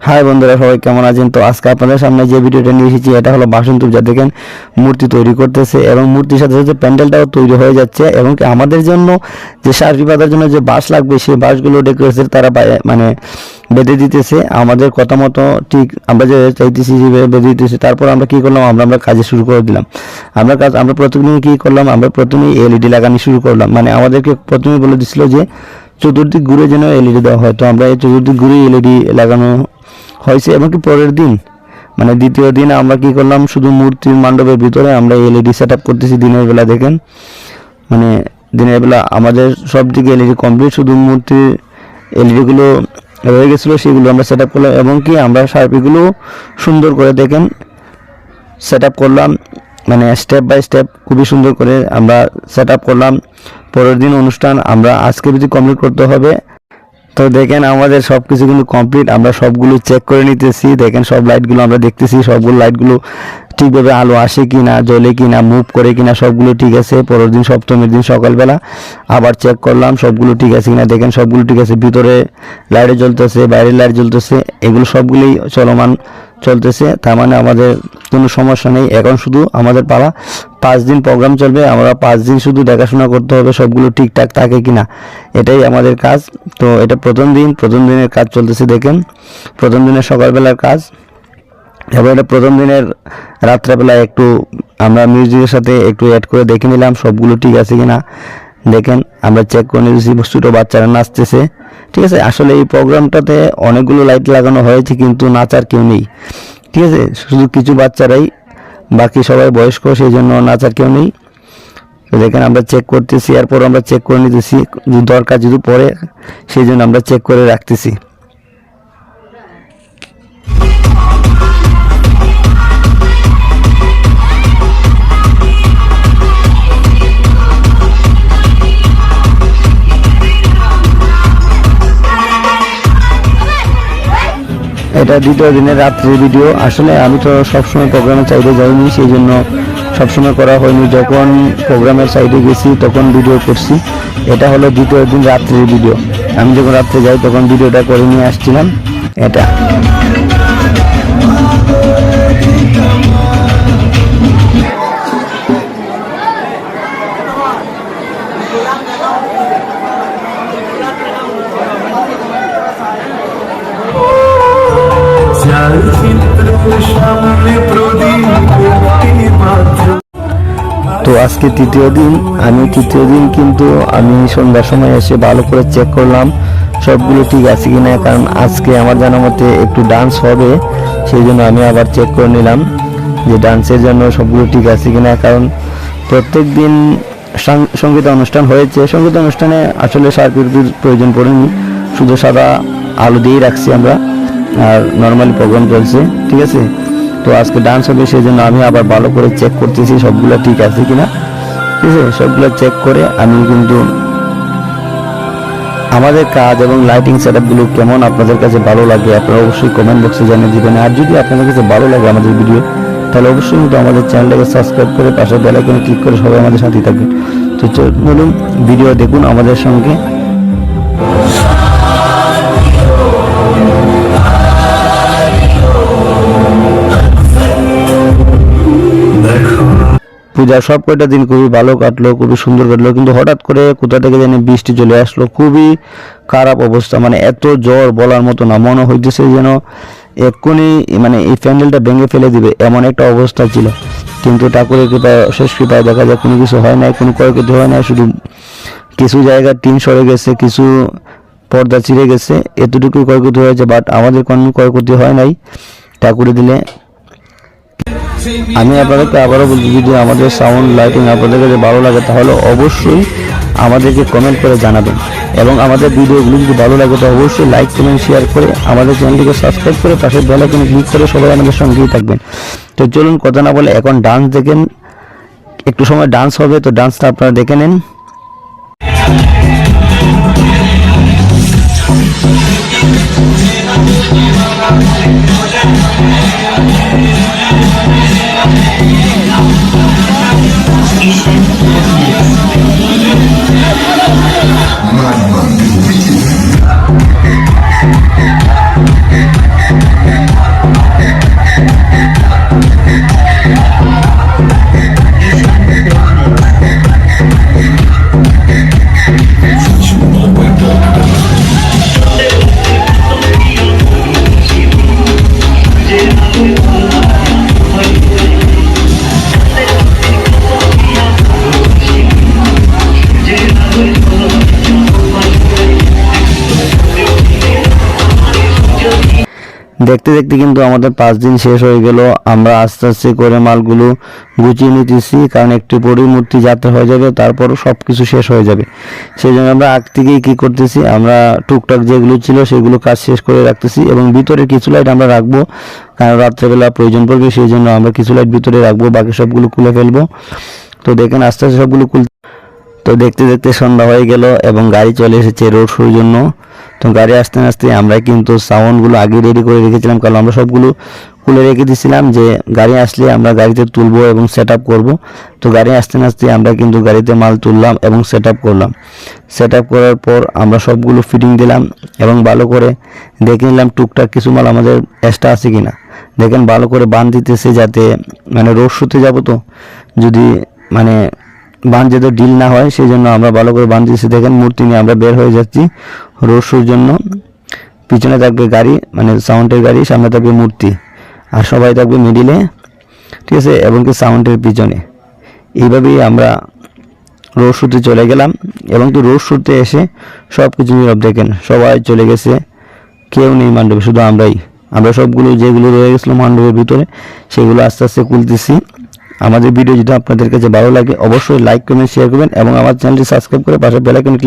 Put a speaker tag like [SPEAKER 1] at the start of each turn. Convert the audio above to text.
[SPEAKER 1] High বন্ধুরা, সবাই কেমন আছেন? তো আজকে আপনাদের সামনে যে ভিডিওটা নিয়ে এসেছি, এটা হলো যা দেখেন, মূর্তি তৈরি করতেছে এবং মূর্তির সাথে সাথে প্যান্ডেলটাও তৈরি হয়ে যাচ্ছে এবং আমাদের জন্য যে সার্ফি বাঁধার জন্য যে বাঁশ লাগবে, সেই বাঁশগুলো ডেকোরেশন তারা মানে বেঁধে দিতেছে। আমাদের কথা মতো ঠিক আমরা যে চাইতেছি যে বেঁধে দিতেছে, তারপর আমরা কি করলাম? আমরা আমরা কাজে শুরু করে দিলাম। আমরা কাজ, আমরা প্রথমে কি করলাম? আমরা প্রথমেই এলইডি লাগানো শুরু করলাম। মানে আমাদেরকে প্রথমে বলে দিছিল যে, চতুর্দিক ঘুরে যেন এলইডি দেওয়া হয়। তো আমরা এই চতুর্দিক ঘুরে এলইডি লাগানো হয়েছে এবং কি পরের দিন মানে দ্বিতীয় দিন আমরা কি করলাম, শুধু মূর্তির মণ্ডপের ভিতরে আমরা এলইডি সেট আপ করতেছি দিনের বেলা দেখেন। মানে দিনের বেলা আমাদের সব দিকে এলইডি কমপ্লিট শুধু মূর্তির এলইডিগুলো রয়ে গেছিল, সেগুলো আমরা সেট আপ করলাম এবং কি আমরা সার্পিগুলো সুন্দর করে দেখেন সেট আপ করলাম। মানে স্টেপ বাই স্টেপ খুবই সুন্দর করে আমরা সেট আপ করলাম। পরের দিন অনুষ্ঠান আমরা আজকে যদি কমপ্লিট করতে হবে তো দেখেন আমাদের সব কিছু কিন্তু কমপ্লিট আমরা সবগুলো চেক করে নিতেছি। দেখেন সব লাইটগুলো আমরা দেখতেছি। সবগুলো লাইটগুলো ঠিকভাবে আলো আসে কি না জ্বলে কি না মুভ করে কি না সবগুলো ঠিক আছে। পরের দিন, সপ্তমীর দিন, সকালবেলা আবার চেক করলাম, সবগুলো ঠিক আছে কি না দেখেন সবগুলো ঠিক আছে। ভিতরে লাইট জ্বলতেছে, বাইরের লাইট জ্বলতেছে। এগুলো সবগুলোই চলমান। চলতেছে, তার মানে আমাদের কোনো সমস্যা নেই। এখন শুধু আমাদের পালা, পাঁচ দিন প্রোগ্রাম চলবে, আমরা পাঁচ দিন শুধু দেখাশোনা করতে হবে সবগুলো ঠিকঠাক থাকে কিনা। এটাই আমাদের কাজ। তো এটা প্রথম দিন, প্রথম দিনের কাজ চলতেছে, দেখেন। প্রথম দিনের সকালবেলার কাজ। এবার এটা প্রথম দিনের রাত্রেবেলা একটু আমরা মিউজিকের সাথে একটু অ্যাড করে দেখে নিলাম সবগুলো ঠিক আছে কিনা। দেখেন, আমরা চেক করে নিয়েছি ছোটো বাচ্চারা নাচতেছে। ঠিক আছে, আসলে এই প্রোগ্রামটাতে অনেকগুলো লাইট লাগানো হয়েছে, কিন্তু নাচার কেউ নেই। ঠিক আছে, শুধু কিছু বাচ্চারাই, বাকি সবাই বয়স্ক সেই জন্য নাচার কেউ নেই। দেখেন, আমরা চেক করতেছি, এরপর আমরা চেক করে নিতেছি দরকার, যদি পড়ে সেই জন্য আমরা চেক করে রাখতেছি। এটা দ্বিতীয় দিনের রাত্রির ভিডিও আসলে আমি তো সবসময় প্রোগ্রামে সাইডে যাইনি সেই জন্য সবসময় করা হয়নি। যখন প্রোগ্রামের সাইডে গেছি, তখন ভিডিও করছি। এটা হলো দ্বিতীয় দিন রাত্রির ভিডিও আমি যখন রাত্রে যাই, তখন ভিডিওটা করে নিয়ে আসছিলাম। এটা। আজকে তৃতীয় দিন, আমি তৃতীয় দিন কিন্তু আমি সন্ধ্যার সময় এসে ভালো করে চেক করলাম, সবগুলো ঠিক আছে কি না কারণ আজকে আমার জানা মতে একটু ডান্স হবে, সেই জন্য আমি আবার চেক করে নিলাম যে ডান্সের জন্য সবগুলো ঠিক আছে কি না কারণ প্রত্যেক দিন সংগীত অনুষ্ঠান হয়েছে, সংগীত অনুষ্ঠানে আসলে সার্কিট প্রয়োজন পড়েনি, শুধু সাদা আলো দিয়েই রাখছি আমরা, আর নর্মালি প্রোগ্রাম চলছে, ঠিক আছে? তো আজকে ডান্স হবে সেই জন্য আমি আবার ভালো করে চেক করতেছি সবগুলো ঠিক আছে কিনা। ঠিক আছে, সবগুলো চেক করে আমি কিন্তু আমাদের কাজ এবং লাইটিং সেটআপগুলো কেমন আপনাদের কাছে ভালো লাগে, আপনারা অবশ্যই কমেন্ট বক্সে জানিয়ে দিবেন। আর যদি আপনাদের কাছে ভালো লাগে আমাদের ভিডিও তাহলে অবশ্যই কিন্তু আমাদের চ্যানেলটাকে সাবস্ক্রাইব করে পাশে বেল আইকনে ক্লিক করে সবাই আমাদের সাথে থাকবেন তো চলুন ভিডিও দেখুন আমাদের সঙ্গে। পূজার সব কয়টা দিন খুবই ভালো কাটলো, খুবই সুন্দর কাটলো, কিন্তু হঠাৎ করে কোথা থেকে জানি বৃষ্টি চলে আসলো। খুবই খারাপ অবস্থা মানে এত জ্বর বলার মতো না, মনে হইতেছে যেন এক্ষুনি মানে এই প্যান্ডেলটা ভেঙে ফেলে দিবে, এমন একটা অবস্থা ছিল। কিন্তু ঠাকুরের কৃপায় শেষ কৃপায় দেখা যায় কোনো কিছু হয় নাই, কোনো ক্ষয়ক্ষতি হয় নাই, শুধু কিছু জায়গায় টিন সরে গেছে, কিছু পর্দা চিড়ে গেছে, এতটুকুই ক্ষয়ক্ষতি হয়েছে বাট আমাদের কোনো ক্ষয়ক্ষতি হয় নাই। ঠাকুরে দিলে আমি আপনাদেরকে আবারও বলছি, যদি আমাদের সাউন্ড লাইটিং আপনাদের কাছে ভালো লাগে, তাহলে অবশ্যই আমাদেরকে কমেন্ট করে জানাবেন। এবং আমাদের ভিডিওগুলো যদি ভালো লাগে, তো অবশ্যই লাইক কমেন্ট শেয়ার করে আমাদের চ্যানেলটিকে সাবস্ক্রাইব করে পাশের বেল আইকনে ক্লিক করে সবাই আমাদের সঙ্গেই থাকবেন। তো চলুন, কথা না বলে এখন ডান্স দেখেন। একটু সময় ডান্স হবে, তো ডান্সটা আপনারা দেখে নেন। দেখতে দেখতে কিন্তু আমাদের পাঁচ দিন শেষ হয়ে গেল। আমরা আস্তে আস্তে করে মালগুলো গুছিয়ে নিতেছি, কারণ একটি পরেই মূর্তি যাত্রা হয়ে যাবে তারপর সব কিছু শেষ হয়ে যাবে। সেই জন্য আমরা আগ থেকেই কী করতেছি, আমরা টুকটাক যেগুলো ছিল সেগুলো কাজ শেষ করে রাখতেছি এবং ভিতরে কিছু লাইট আমরা রাখব, কারণ রাত্রেবেলা প্রয়োজন পড়বে সেই জন্য আমরা কিছু লাইট ভিতরে রাখব, বাকি সবগুলো খুলে ফেলব। তো দেখেন আস্তে আস্তে সবগুলো খুল তো দেখতে দেখতে সন্ধ্যা হয়ে গেল এবং গাড়ি চলে এসেছে রোড শোর জন্য। তো গাড়ি আসতে আসতে আমরা কিন্তু সাউন্ডগুলো আগে রেডি করে রেখেছিলাম, কারণ আমরা সবগুলো খুলে রেখে দিয়েছিলাম যে গাড়ি আসলে আমরা গাড়িতে তুলবো এবং সেট আপ করব। তো গাড়ি আসতে আসতে আমরা কিন্তু গাড়িতে মাল তুললাম এবং সেট আপ করলাম। সেট আপ করার পর আমরা সবগুলো ফিটিং দিলাম এবং ভালো করে দেখে নিলাম টুকটাক কিছু মাল আমাদের এক্সট্রা আছে কি না দেখেন ভালো করে বাঁধ দিতেছে যাতে মানে রোড শুতে যাব তো, যদি মানে বাঁধ যাতে ডিল না হয় সেই জন্য আমরা ভালো করে বাঁধ দিয়েছি দেখেন, মূর্তি নিয়ে আমরা বের হয়ে যাচ্ছি রোড জন্য। পিছনে থাকবে গাড়ি মানে সাউন্ডের গাড়ি, সামনে থাকবে মূর্তি। আর সবাই থাকবে মিডিলে ঠিক আছে? এবং কি সাউন্ডের পিছনে। এইভাবেই আমরা রোড শুতে চলে গেলাম। এবং কি রোড শুতে এসে সব কিছু নীরব দেখেন, সবাই চলে গেছে। কেউ নেই মণ্ডপে শুধু আমরাই। আমরা সবগুলো যেগুলো রয়ে গেছিল মণ্ডপের ভিতরে, সেগুলো আস্তে আস্তে খুলতেছি। আমাদের ভিডিও যদি আপনাদের কাছে ভালো লাগে, অবশ্যই লাইক করবেন শেয়ার করবেন এবং আমার চ্যানেলটি সাবস্ক্রাইব করে পাশে বেলাইকন ক্লিক